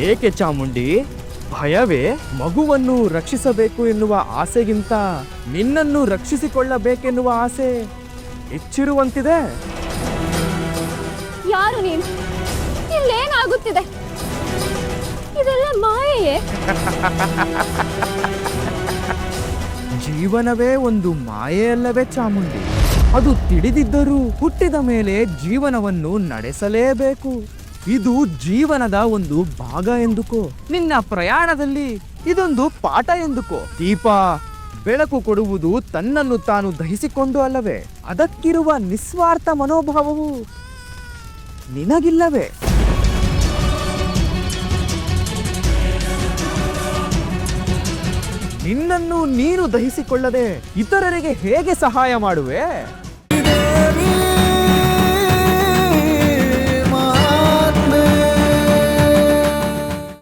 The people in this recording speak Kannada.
ಏಕೆ ಚಾಮುಂಡಿ? ಭಯವೇ ಮಗುವನ್ನು ರಕ್ಷಿಸಬೇಕು ಎನ್ನುವ ಆಸೆಗಿಂತ ನಿನ್ನನ್ನು ರಕ್ಷಿಸಿಕೊಳ್ಳಬೇಕೆನ್ನುವ ಆಸೆ ಹೆಚ್ಚಿರುವಂತಿದೆ. ಯಾರು ನೀನು? ಇಲ್ಲೇನಾಗುತ್ತಿದೆ? ಇದೆಲ್ಲ ಮಾಯೆಯೇ? ಜೀವನವೇ ಒಂದು ಮಾಯೆಯಲ್ಲವೇ ಚಾಮುಂಡಿ? ಅದು ತಿಳಿದಿದ್ದರೂ ಹುಟ್ಟಿದ ಮೇಲೆ ಜೀವನವನ್ನು ನಡೆಸಲೇಬೇಕು. ಇದು ಜೀವನದ ಒಂದು ಭಾಗ ಎಂದುಕೋ. ನಿನ್ನ ಪ್ರಯಾಣದಲ್ಲಿ ಇದೊಂದು ಪಾಠ ಎಂದುಕೋ. ದೀಪ ಬೆಳಕು ಕೊಡುವುದು ತನ್ನನ್ನು ತಾನು ದಹಿಸಿಕೊಂಡು ಅಲ್ಲವೇ? ಅದಕ್ಕಿರುವ ನಿಸ್ವಾರ್ಥ ಮನೋಭಾವವು ನಿನಗಿಲ್ಲವೇ? ನಿನ್ನನ್ನು ನೀನು ದಹಿಸಿಕೊಳ್ಳದೆ ಇತರರಿಗೆ ಹೇಗೆ ಸಹಾಯ ಮಾಡುವೆ?